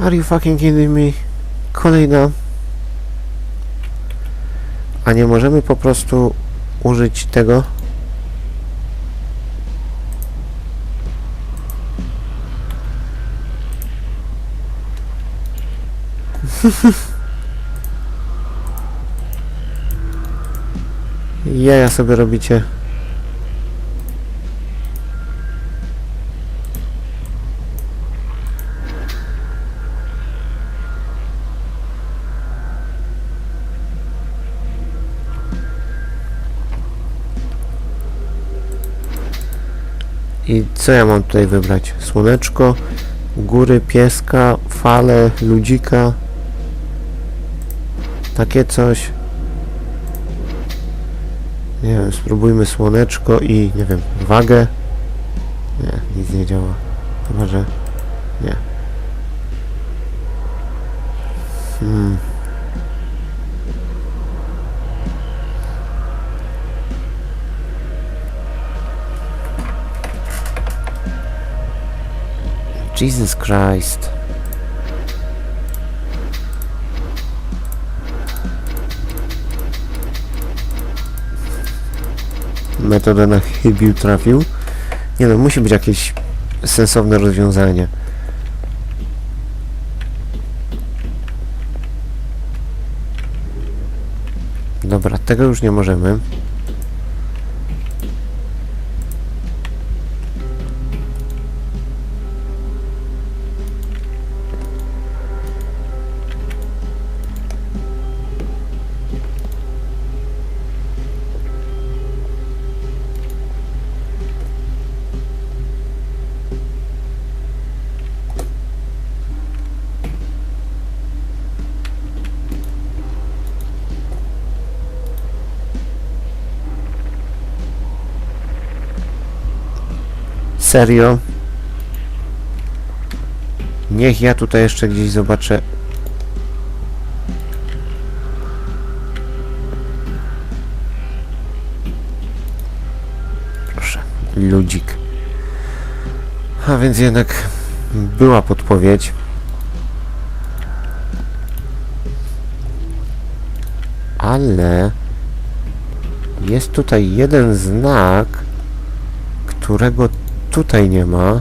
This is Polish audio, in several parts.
Are you fucking kidding me? Kolejna. A nie możemy po prostu użyć tego? Jaja sobie robicie. I co ja mam tutaj wybrać? Słoneczko, góry, pieska, fale, ludzika. Takie coś. Nie wiem, spróbujmy słoneczko i nie wiem, wagę. Nie, nic nie działa. Chyba, że nie. Hmm. Jesus Christ. Metodę na chybił trafił. Nie no, musi być jakieś sensowne rozwiązanie. Dobra, tego już nie możemy. Serio? Niech ja tutaj jeszcze gdzieś zobaczę. Proszę, ludzik. A więc jednak była podpowiedź. Ale jest tutaj jeden znak, którego tutaj nie ma.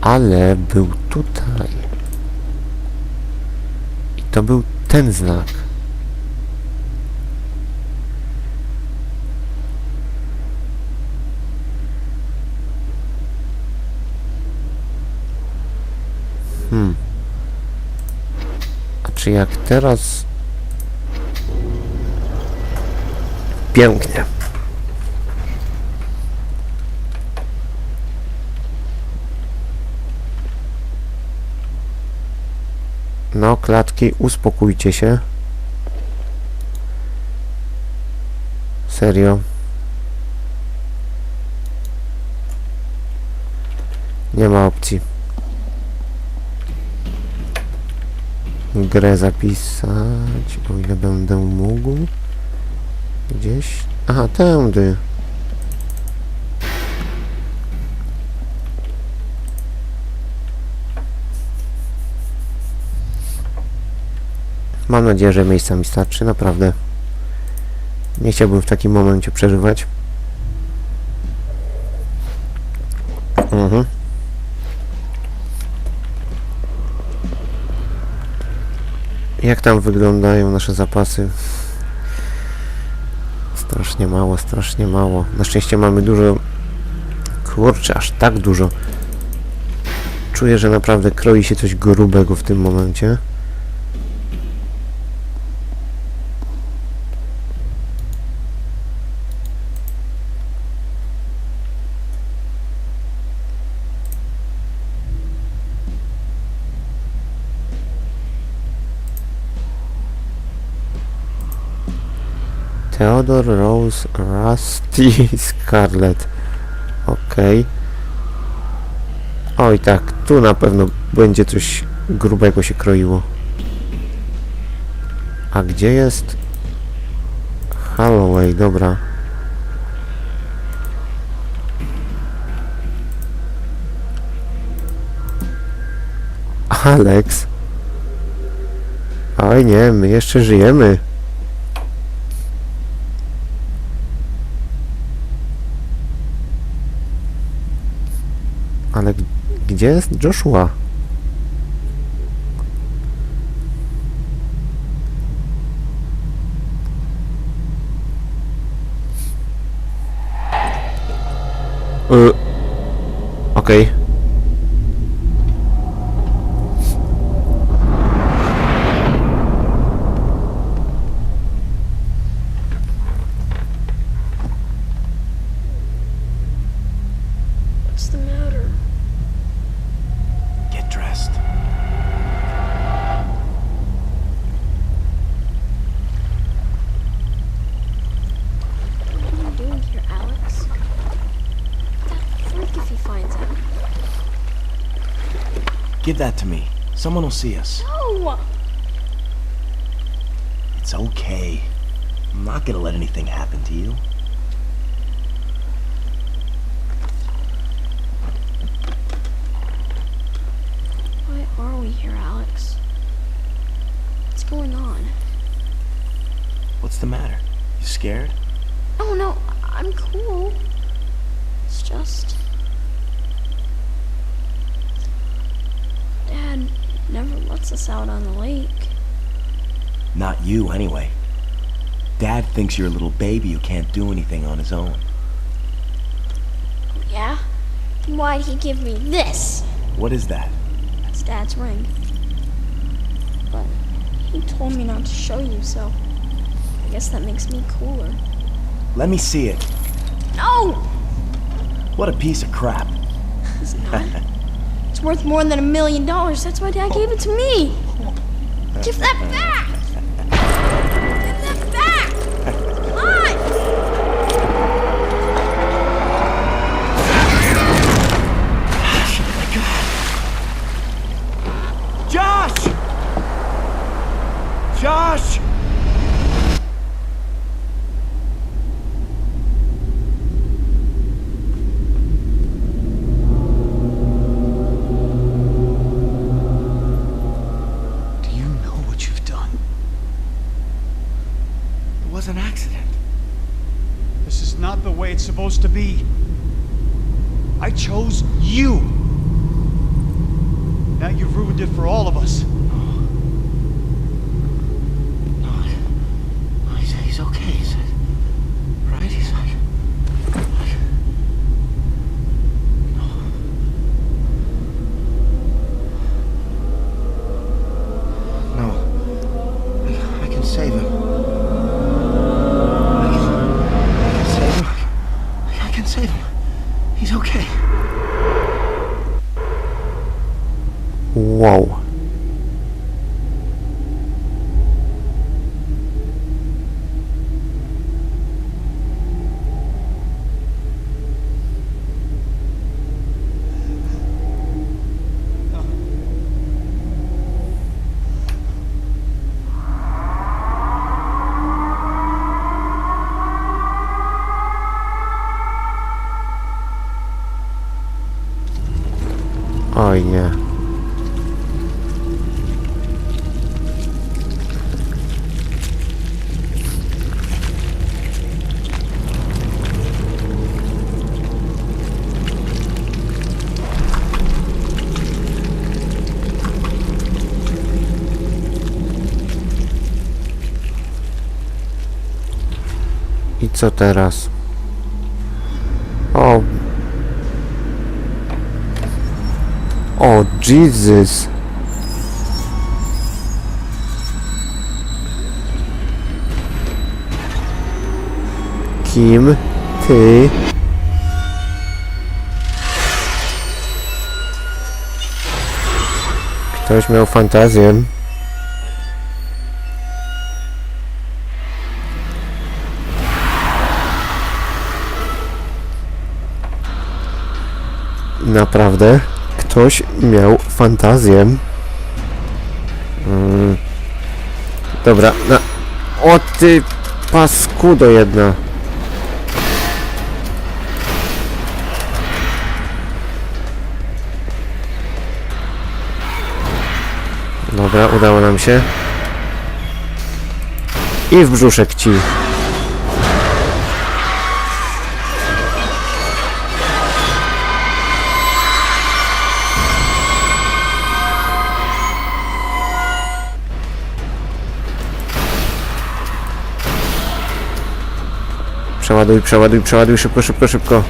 Ale był tutaj. I to był ten znak. Hmm. A czy jak teraz Pięknie. No, klatki, uspokójcie się. Serio. Nie ma opcji. Grę zapisać, o ile będę mógł. Gdzieś? Aha, tędy. Mam nadzieję, że miejsca mi starczy, naprawdę. Nie chciałbym w takim momencie przeżywać. Mhm. Jak tam wyglądają nasze zapasy? Strasznie mało, strasznie mało. Na szczęście mamy dużo... Kurczę, aż tak dużo. Czuję, że naprawdę kroi się coś grubego w tym momencie. Theodore, Rose, Rusty, Scarlet. Okej. Okay. Oj tak, tu na pewno będzie coś grubego się kroiło. A gdzie jest? Holloway, dobra. Alex. Oj nie, my jeszcze żyjemy. Gdzie jest Joshua? Y, Okej. What's That to me. Someone will see us. No! It's okay. I'm not gonna let anything happen to you. Why are we here, Alex? What's going on? What's the matter? You scared? Oh no, I'm cool. It's just. Dad never lets us out on the lake. Not you, anyway. Dad thinks you're a little baby who can't do anything on his own. Yeah? Then why'd he give me this? What is that? That's Dad's ring. But he told me not to show you, so I guess that makes me cooler. Let me see it. No! What a piece of crap. It's not. it's worth more than a million dollars. That's why Dad gave it to me. Give that back! Supposed to be. I chose you. Now you've ruined it for all of us. Oj nie. I co teraz? O. O, Jesus. Kim ty Ktoś miał fantazję. Naprawdę? Ktoś miał fantazję. Mm. Dobra, na... O ty paskudo jedna. Dobra, udało nam się. I w brzuszek ci. Przeładuj, przeładuj, przeładuj, szybko, szybko, szybko.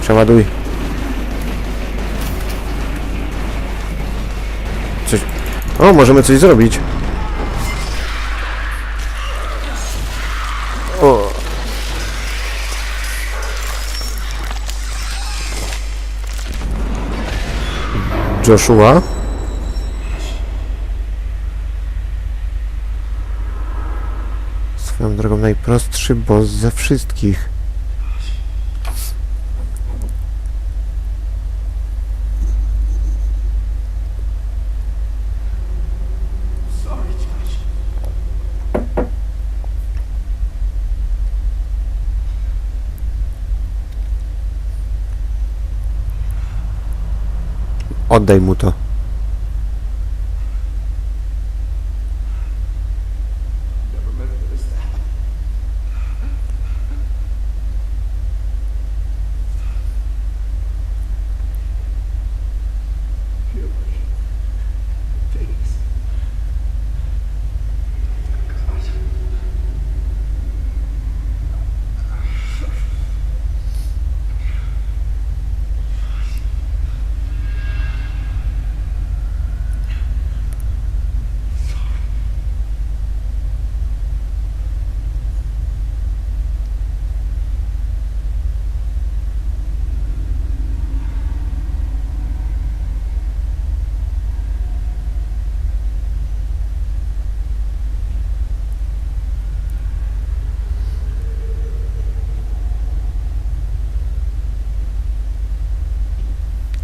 Przeładuj. Coś... O, możemy coś zrobić. Joshua. Swoją drogą najprostszy boss ze wszystkich. Oddaj mu to.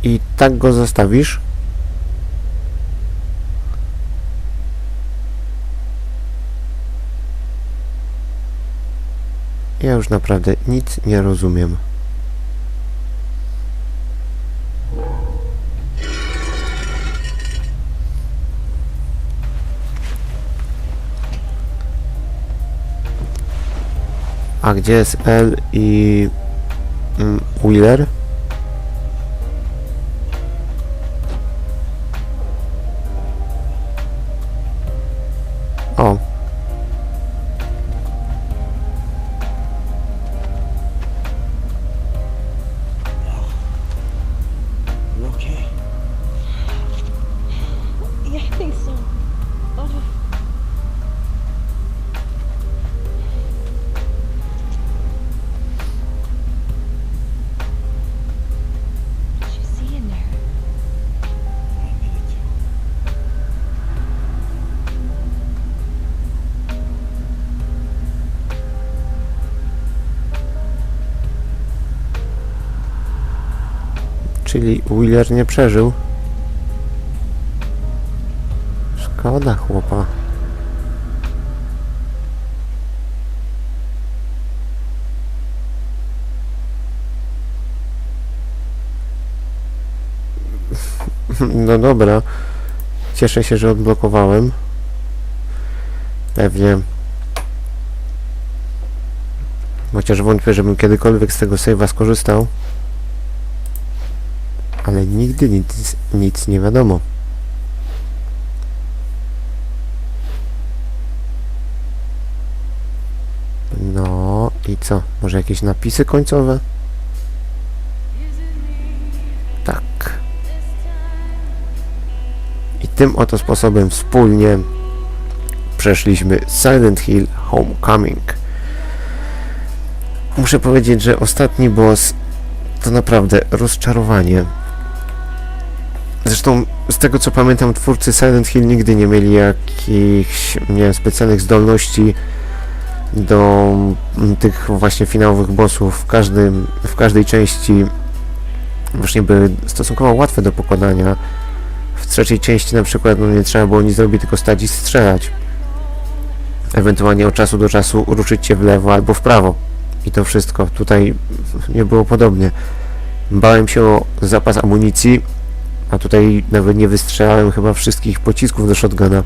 I tak go zostawisz? Ja już naprawdę nic nie rozumiem. A gdzie jest L i mm, Wheeler? Czyli Wheeler nie przeżył. Szkoda chłopa. No dobra. Cieszę się, że odblokowałem. Pewnie. Chociaż wątpię, żebym kiedykolwiek z tego save'a skorzystał. Ale nigdy nic, nic nie wiadomo. No i co? Może jakieś napisy końcowe? Tak. I tym oto sposobem wspólnie przeszliśmy Silent Hill Homecoming. Muszę powiedzieć, że ostatni boss to naprawdę rozczarowanie. Zresztą z tego co pamiętam twórcy Silent Hill nigdy nie mieli jakichś nie wiem, specjalnych zdolności do mm, tych właśnie finałowych bossów. W, każdym, w każdej części właśnie były stosunkowo łatwe do pokonania. W trzeciej części na przykład no, nie trzeba było nic zrobić, tylko stać i strzelać. Ewentualnie od czasu do czasu ruszyć się w lewo albo w prawo. i to wszystko. Tutaj nie było podobnie. Bałem się o zapas amunicji, a tutaj nawet nie wystrzelałem chyba wszystkich pocisków do shotguna.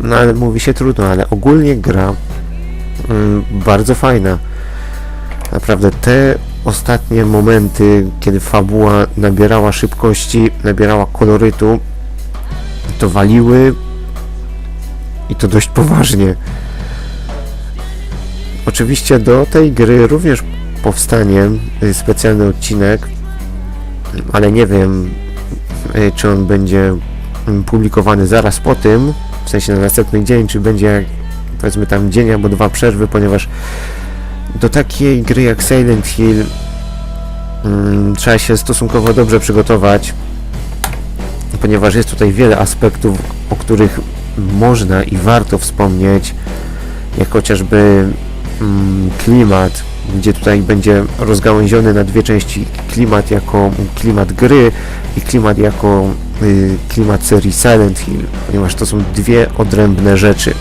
No ale mówi się trudno, ale ogólnie gra mm, bardzo fajna. Naprawdę te ostatnie momenty, kiedy fabuła nabierała szybkości, nabierała kolorytu, to waliły i to dość poważnie. Oczywiście do tej gry również powstanie y, specjalny odcinek, ale nie wiem, y, czy on będzie mm, publikowany zaraz po tym, w sensie na następny dzień, czy będzie powiedzmy tam dzień albo dwa przerwy, ponieważ do takiej gry jak Silent Hill mm, trzeba się stosunkowo dobrze przygotować, ponieważ jest tutaj wiele aspektów, o których można i warto wspomnieć, jak chociażby mm, klimat, gdzie tutaj będzie rozgałęziony na dwie części klimat jako klimat gry i klimat jako y, klimat serii Silent Hill, ponieważ to są dwie odrębne rzeczy.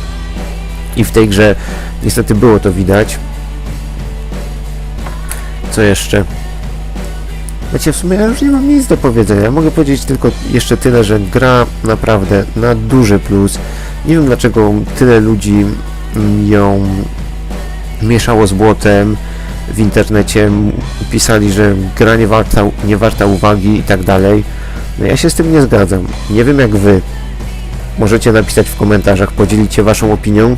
I w tej grze niestety było to widać. Co jeszcze? Wiecie, w sumie ja już nie mam nic do powiedzenia. Ja mogę powiedzieć tylko jeszcze tyle, że gra naprawdę na duży plus. Nie wiem dlaczego tyle ludzi ją mieszało z błotem w internecie, pisali, że gra nie warta, nie warta uwagi i tak dalej. No ja się z tym nie zgadzam. Nie wiem jak wy. Możecie napisać w komentarzach, podzielić się waszą opinią.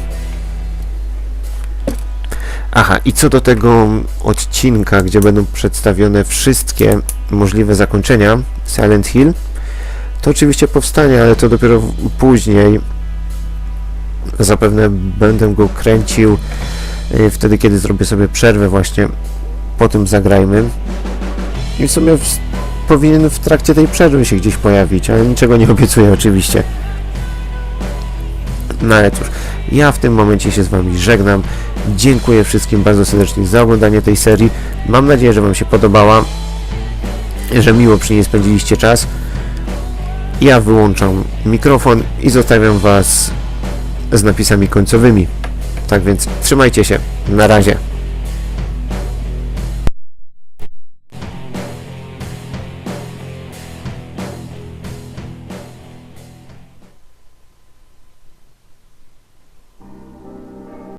Aha, i co do tego odcinka, gdzie będą przedstawione wszystkie możliwe zakończenia Silent Hill, to oczywiście powstanie, ale to dopiero później. Zapewne będę go kręcił wtedy, kiedy zrobię sobie przerwę właśnie po tym zagrajmy. I w sumie w, powinien w trakcie tej przerwy się gdzieś pojawić, ale niczego nie obiecuję oczywiście. No ale cóż, ja w tym momencie się z Wami żegnam. Dziękuję wszystkim bardzo serdecznie za oglądanie tej serii. Mam nadzieję, że Wam się podobała, że miło przy niej spędziliście czas. Ja wyłączam mikrofon i zostawiam Was z napisami końcowymi. Tak więc trzymajcie się. Na razie.